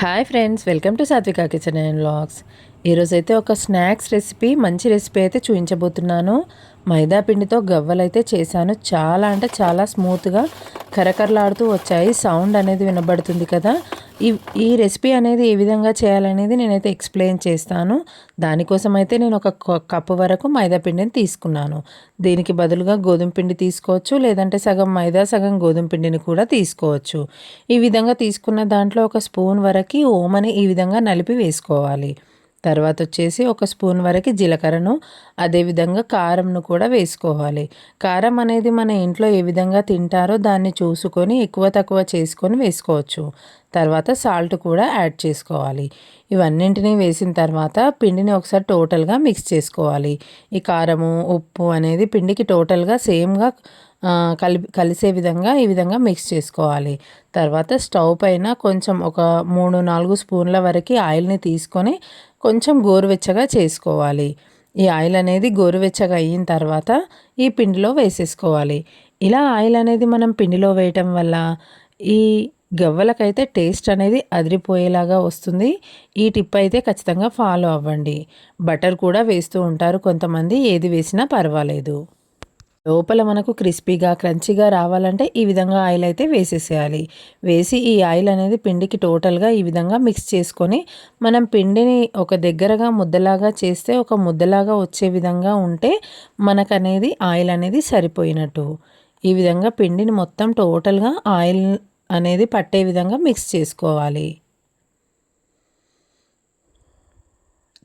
Hi friends welcome to Satvika kitchen and vlogs. ఈరోజైతే ఒక snacks recipe మంచి recipe అయితే చూపించబోతున్నాను మైదా పిండితో గవ్వలు అయితే చేశాను. చాలా అంటే చాలా స్మూత్గా కరకరలాడుతూ వచ్చాయి. సౌండ్ అనేది వినబడుతుంది కదా. ఈ ఈ రెసిపీ అనేది ఏ విధంగా చేయాలనేది నేనైతే ఎక్స్ప్లెయిన్ చేస్తాను. దానికోసం అయితే నేను ఒక కప్పు వరకు మైదా పిండిని తీసుకున్నాను. దీనికి బదులుగా గోధుమ పిండి తీసుకోవచ్చు లేదంటే సగం మైదా సగం గోధుమ పిండిని కూడా తీసుకోవచ్చు. ఈ విధంగా తీసుకున్న దాంట్లో ఒక స్పూన్ వరకు ఓమని ఈ విధంగా నలిపి వేసుకోవాలి. తర్వాత వచ్చేసి ఒక స్పూన్ వరకు జీలకర్రను అదేవిధంగా కారంను కూడా వేసుకోవాలి. కారం అనేది మన ఇంట్లో ఏ విధంగా తింటారో దాన్ని చూసుకొని ఎక్కువ తక్కువ చేసుకొని వేసుకోవచ్చు. తర్వాత సాల్ట్ కూడా యాడ్ చేసుకోవాలి. ఇవన్నింటినీ వేసిన తర్వాత పిండిని ఒకసారి టోటల్గా మిక్స్ చేసుకోవాలి. ఈ కారము ఉప్పు అనేది పిండికి టోటల్గా సేమ్గా కలిపి కలిసే విధంగా ఈ విధంగా మిక్స్ చేసుకోవాలి. తర్వాత స్టవ్ పైన కొంచెం ఒక మూడు నాలుగు స్పూన్ల వరకు ఆయిల్ని తీసుకొని కొంచెం గోరువెచ్చగా చేసుకోవాలి. ఈ ఆయిల్ అనేది గోరువెచ్చగా అయిన తర్వాత ఈ పిండిలో వేసేసుకోవాలి. ఇలా ఆయిల్ అనేది మనం పిండిలో వేయటం వల్ల ఈ గవ్వలకైతే టేస్ట్ అనేది అదిరిపోయేలాగా వస్తుంది. ఈ టిప్ అయితే ఖచ్చితంగా ఫాలో అవ్వండి. బటర్ కూడా వేస్తూ ఉంటారు కొంతమంది ఏది వేసినా పర్వాలేదు. లోపల మనకు క్రిస్పీగా క్రంచీగా రావాలంటే ఈ విధంగా ఆయిల్ అయితే వేసేసేయాలి. వేసి ఈ ఆయిల్ అనేది పిండికి టోటల్గా ఈ విధంగా మిక్స్ చేసుకొని మనం పిండిని ఒక దగ్గరగా ముద్దలాగా చేస్తే ఒక ముద్దలాగా వచ్చే విధంగా ఉంటే మనకనేది ఆయిల్ అనేది సరిపోయినట్టు. ఈ విధంగా పిండిని మొత్తం టోటల్గా ఆయిల్ అనేది పట్టే విధంగా మిక్స్ చేసుకోవాలి.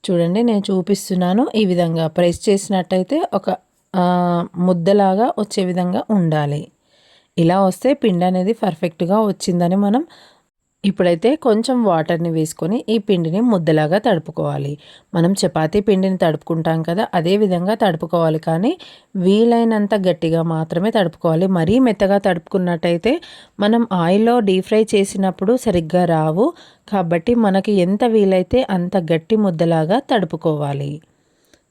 చూడండి నేను చూపిస్తున్నాను ఈ విధంగా ప్రెస్ చేసినట్టయితే ఒక ముద్దలాగా వచ్చే విధంగా ఉండాలి. ఇలా వస్తే పిండి అనేది పర్ఫెక్ట్గా వచ్చిందని మనం ఇప్పుడైతే కొంచెం వాటర్ని వేసుకొని ఈ పిండిని ముద్దలాగా తడుపుకోవాలి. మనం చపాతీ పిండిని తడుపుకుంటాం కదా అదే విధంగా తడుపుకోవాలి. కానీ వీలైనంత గట్టిగా మాత్రమే తడుపుకోవాలి. మరీ మెత్తగా తడుపుకున్నట్టయితే మనం ఆయిల్లో డీప్ ఫ్రై చేసినప్పుడు సరిగ్గా రావు. కాబట్టి మనకి ఎంత వీలైతే అంత గట్టి ముద్దలాగా తడుపుకోవాలి.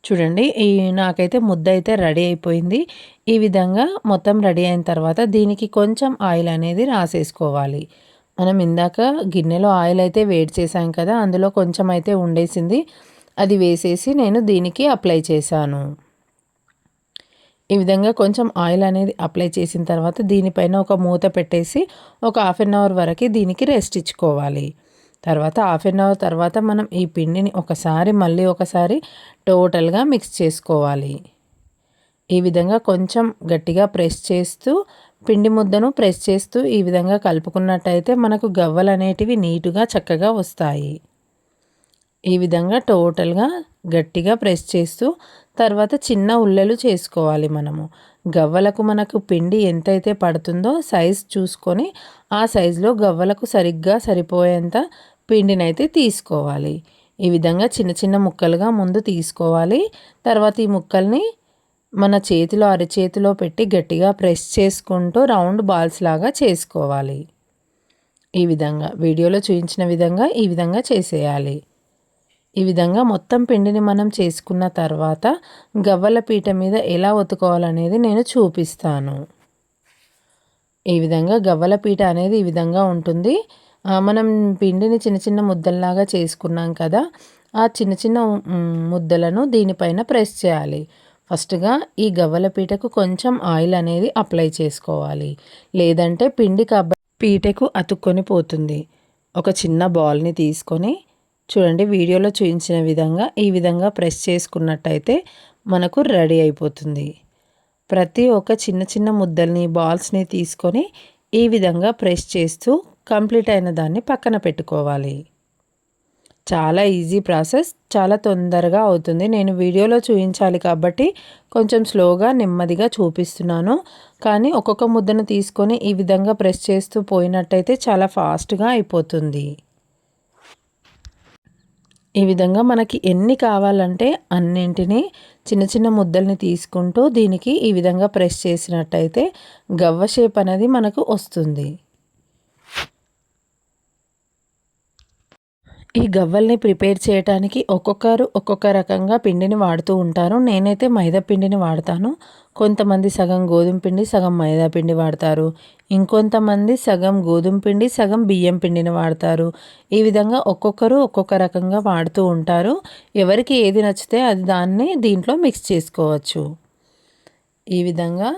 చూడండి ఈ నాకైతే ముద్ద అయితే రెడీ అయిపోయింది. ఈ విధంగా మొత్తం రెడీ అయిన తర్వాత దీనికి కొంచెం ఆయిల్ అనేది రాసేసుకోవాలి. మనం ఇందాక గిన్నెలో ఆయిల్ అయితే వేడి చేసాం కదా అందులో కొంచెం అయితే ఉండేసింది. అది వేసేసి నేను దీనికి అప్లై చేశాను. ఈ విధంగా కొంచెం ఆయిల్ అనేది అప్లై చేసిన తర్వాత దీనిపైన ఒక మూత పెట్టేసి ఒక హాఫ్ అన్ అవర్ వరకు దీనికి రెస్ట్ ఇచ్చుకోవాలి. తర్వాత హాఫ్ అన్ అవర్ తర్వాత మనం ఈ పిండిని ఒకసారి మళ్ళీ ఒకసారి టోటల్గా మిక్స్ చేసుకోవాలి. ఈ విధంగా కొంచెం గట్టిగా ప్రెస్ చేస్తూ పిండి ముద్దను ప్రెస్ చేస్తూ ఈ విధంగా కలుపుకున్నట్టయితే మనకు గవ్వలు అనేటివి నీటుగా చక్కగా వస్తాయి. ఈ విధంగా టోటల్గా గట్టిగా ప్రెస్ చేస్తూ తర్వాత చిన్న ఉల్లెలు చేసుకోవాలి మనము. గవ్వలకు మనకు పిండి ఎంతైతే పడుతుందో సైజ్ చూసుకొని ఆ సైజులో గవ్వలకు సరిగ్గా సరిపోయేంత పిండినైతే తీసుకోవాలి. ఈ విధంగా చిన్న చిన్న ముక్కలుగా ముందు తీసుకోవాలి. తర్వాత ఈ ముక్కల్ని మన చేతిలో అరచేతిలో పెట్టి గట్టిగా ప్రెస్ చేసుకుంటూ రౌండ్ బాల్స్ లాగా చేసుకోవాలి. ఈ విధంగా వీడియోలో చూపించిన విధంగా ఈ విధంగా చేసేయాలి. ఈ విధంగా మొత్తం పిండిని మనం చేసుకున్న తర్వాత గవ్వల పీట మీద ఎలా ఒత్తుకోవాలనేది నేను చూపిస్తాను. ఈ విధంగా గవ్వల పీట అనేది ఈ విధంగా ఉంటుంది. మనం పిండిని చిన్న చిన్న ముద్దల్లాగా చేసుకున్నాం కదా ఆ చిన్న చిన్న ముద్దలను దీనిపైన ప్రెస్ చేయాలి. ఫస్ట్గా ఈ గవ్వల పీటకు కొంచెం ఆయిల్ అనేది అప్లై చేసుకోవాలి. లేదంటే పిండి కబ పీటకు అతుక్కొని పోతుంది. ఒక చిన్న బాల్ని తీసుకొని చూడండి వీడియోలో చూపించిన విధంగా ఈ విధంగా ప్రెస్ చేసుకున్నట్టయితే మనకు రెడీ అయిపోతుంది. ప్రతి ఒక్క చిన్న చిన్న ముద్దల్ని బాల్స్ని తీసుకొని ఈ విధంగా ప్రెస్ చేస్తూ కంప్లీట్ అయిన దాన్ని పక్కన పెట్టుకోవాలి. చాలా ఈజీ ప్రాసెస్ చాలా తొందరగా అవుతుంది. నేను వీడియోలో చూపించాలి కాబట్టి కొంచెం స్లోగా నెమ్మదిగా చూపిస్తున్నాను. కానీ ఒక్కొక్క ముద్దను తీసుకొని ఈ విధంగా ప్రెస్ చేస్తూ పోయినట్టయితే చాలా ఫాస్ట్గా అయిపోతుంది. ఈ విధంగా మనకి ఎన్ని కావాలంటే అన్నింటినీ చిన్న చిన్న ముద్దల్ని తీసుకుంటూ దీనికి ఈ విధంగా ప్రెస్ చేసినట్టయితే గవ్వ షేప్ అనేది మనకు వస్తుంది. ఈ గవ్వల్ని ప్రిపేర్ చేయడానికి ఒక్కొక్కరు ఒక్కొక్క రకంగా పిండిని వాడుతూ ఉంటారు. నేనైతే మైదా పిండిని వాడతాను. కొంతమంది సగం గోధుమ పిండి సగం మైదా పిండి వాడతారు. ఇంకొంతమంది సగం గోధుమ పిండి సగం బియ్యం పిండిని వాడతారు. ఈ విధంగా ఒక్కొక్కరు ఒక్కొక్క రకంగా వాడుతూ ఉంటారు. ఎవరికి ఏది నచ్చితే అది దాన్ని దీంట్లో మిక్స్ చేసుకోవచ్చు. ఈ విధంగా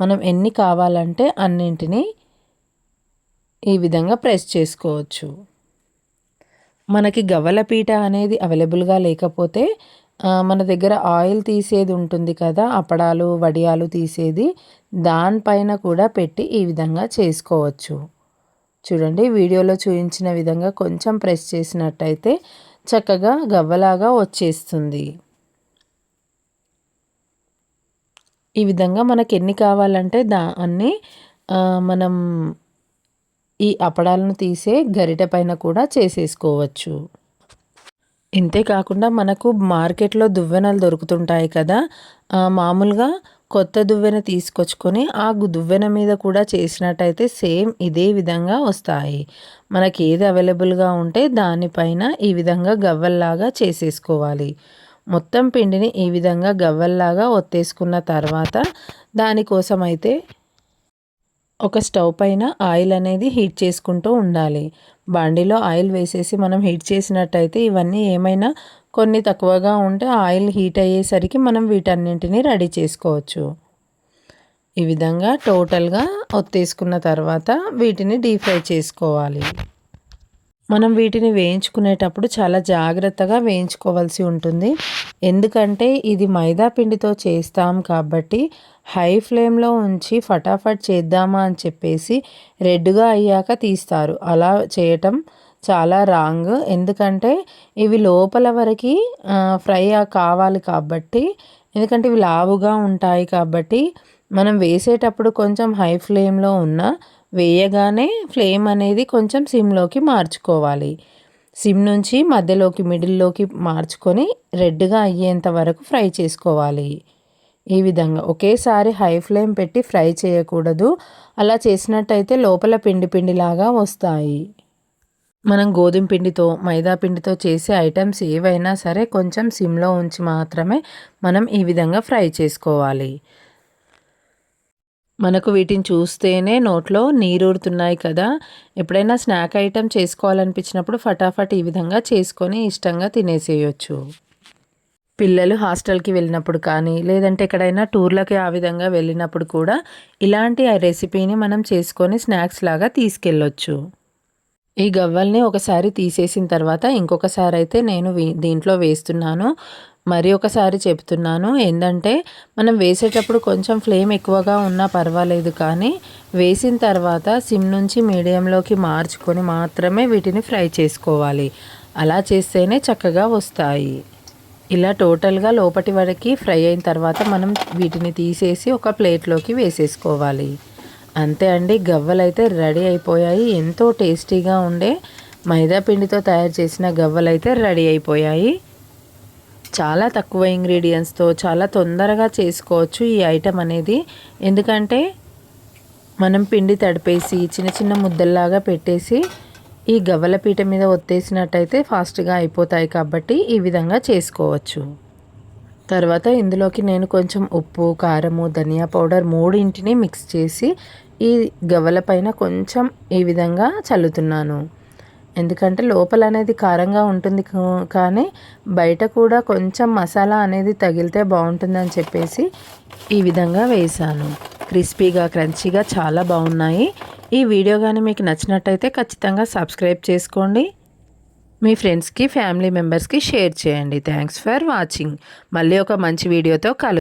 మనం ఎన్ని కావాలంటే అన్నింటినీ ఈ విధంగా ప్రెస్ చేసుకోవచ్చు. మనకి గవ్వల పీట అనేది అవైలబుల్గా లేకపోతే మన దగ్గర ఆయిల్ తీసేది ఉంటుంది కదా అప్పడాలు వడియాలు తీసేది దానిపైన కూడా పెట్టి ఈ విధంగా చేసుకోవచ్చు. చూడండి వీడియోలో చూపించిన విధంగా కొంచెం ప్రెస్ చేసినట్టయితే చక్కగా గవ్వలాగా వచ్చేస్తుంది. ఈ విధంగా మనకి ఎన్ని కావాలంటే దా అన్నీ మనం ఈ అప్పడాలను తీసే గరిట పైన కూడా చేసేసుకోవచ్చు. ఇంతే కాకుండా మనకు మార్కెట్లో దువ్వెనలు దొరుకుతుంటాయి కదా మామూలుగా కొత్త దువ్వెన తీసుకొచ్చుకొని ఆ దువ్వెన మీద కూడా చేసినట్టయితే సేమ్ ఇదే విధంగా వస్తాయి. మనకి ఏది అవైలబుల్గా ఉంటే దానిపైన ఈ విధంగా గవ్వల్లాగా చేసేసుకోవాలి. మొత్తం పిండిని ఈ విధంగా గవ్వల్లాగా ఒత్తేసుకున్న తర్వాత దానికోసం అయితే ఒక స్టవ్ పైన ఆయిల్ అనేది హీట్ చేసుకుంటూ ఉండాలి. బాండీలో ఆయిల్ వేసేసి మనం హీట్ చేసినట్టయితే ఇవన్నీ ఏమైనా కొన్ని తక్కువగా ఉంటే ఆయిల్ హీట్ అయ్యేసరికి మనం వీటన్నింటినీ రెడీ చేసుకోవచ్చు. ఈ విధంగా టోటల్గా ఒత్తేసుకున్న తర్వాత వీటిని డీప్ ఫ్రై చేసుకోవాలి. మనం వీటిని వేయించుకునేటప్పుడు చాలా జాగ్రత్తగా వేయించుకోవాల్సి ఉంటుంది. ఎందుకంటే ఇది మైదా పిండితో చేస్తాం కాబట్టి హై ఫ్లేమ్లో ఉంచి ఫటాఫట్ చేద్దామా అని చెప్పేసి రెడ్గా అయ్యాక తీస్తారు. అలా చేయటం చాలా రాంగ్. ఎందుకంటే ఇవి లోపల వరకు ఫ్రై కావాలి కాబట్టి ఎందుకంటే ఇవి లావుగా ఉంటాయి కాబట్టి మనం వేసేటప్పుడు కొంచెం హై ఫ్లేమ్లో ఉన్న వేయగానే ఫ్లేమ్ అనేది కొంచెం సిమ్లోకి మార్చుకోవాలి. సిమ్ నుంచి మధ్యలోకి మిడిల్లోకి మార్చుకొని రెడ్గా అయ్యేంత వరకు ఫ్రై చేసుకోవాలి. ఈ విధంగా ఒకేసారి హై ఫ్లేమ్ పెట్టి ఫ్రై చేయకూడదు. అలా చేసినట్టయితే లోపల పిండి పిండిలాగా వస్తాయి. మనం గోధుమ పిండితో మైదా పిండితో చేసే ఐటమ్స్ ఏవైనా సరే కొంచెం సిమ్లో ఉంచి మాత్రమే మనం ఈ విధంగా ఫ్రై చేసుకోవాలి. మనకు వీటిని చూస్తేనే నోట్లో నీరూరుతున్నాయి కదా. ఎప్పుడైనా స్నాక్ ఐటెం చేసుకోవాలనిపించినప్పుడు ఫటాఫట్ ఈ విధంగా చేసుకొని ఇష్టంగా తినేసేయచ్చు. పిల్లలు హాస్టల్కి వెళ్ళినప్పుడు కానీ లేదంటే ఎక్కడైనా టూర్లకి ఆ విధంగా వెళ్ళినప్పుడు కూడా ఇలాంటి ఆ రెసిపీని మనం చేసుకొని స్నాక్స్ లాగా తీసుకెళ్ళొచ్చు. ఈ గవ్వల్ని ఒకసారి తీసేసిన తర్వాత ఇంకొకసారి అయితే నేను దీంట్లో వేస్తున్నాను. మరి ఒకసారి చెప్తున్నాను. ఏంటంటే మనం వేసేటప్పుడు కొంచెం ఫ్లేమ్ ఎక్కువగా ఉన్నా పర్వాలేదు కానీ వేసిన తర్వాత సిమ్ నుంచి మీడియంలోకి మార్చుకొని మాత్రమే వీటిని ఫ్రై చేసుకోవాలి. అలా చేస్తేనే చక్కగా వస్తాయి. ఇలా టోటల్గా లోపటి వరకు ఫ్రై అయిన తర్వాత మనం వీటిని తీసేసి ఒక ప్లేట్లోకి వేసేసుకోవాలి. అంతే అండి గవ్వలు అయితే రెడీ అయిపోయాయి. ఎంతో టేస్టీగా ఉండే మైదా పిండితో తయారు చేసిన గవ్వలు అయితే రెడీ అయిపోయాయి. చాలా తక్కువ ఇంగ్రీడియంట్స్తో చాలా తొందరగా చేసుకోవచ్చు ఈ ఐటెం అనేది. ఎందుకంటే మనం పిండి తడిపేసి చిన్న చిన్న ముద్దల్లాగా పెట్టేసి ఈ గవ్వల పీట మీద ఒత్తేసినట్టయితే ఫాస్ట్గా అయిపోతాయి కాబట్టి ఈ విధంగా చేసుకోవచ్చు. తర్వాత ఇందులోకి నేను కొంచెం ఉప్పు కారము ధనియా పౌడర్ మూడింటిని మిక్స్ చేసి ఈ గవ్వల పైన కొంచెం ఈ విధంగా చల్లుతున్నాను. ఎందుకంటే లోపల అనేది కారంగా ఉంటుంది కానీ బయట కూడా కొంచెం మసాలా అనేది తగిలితే బాగుంటుందని చెప్పేసి ఈ విధంగా వేసాను. క్రిస్పీగా క్రంచీగా చాలా బాగున్నాయి. ఈ వీడియో కానీ మీకు నచ్చినట్టయితే ఖచ్చితంగా సబ్స్క్రైబ్ చేసుకోండి. మీ ఫ్రెండ్స్కి ఫ్యామిలీ మెంబర్స్కి షేర్ చేయండి. Thanks for watching. మళ్ళీ ఒక మంచి వీడియోతో కలు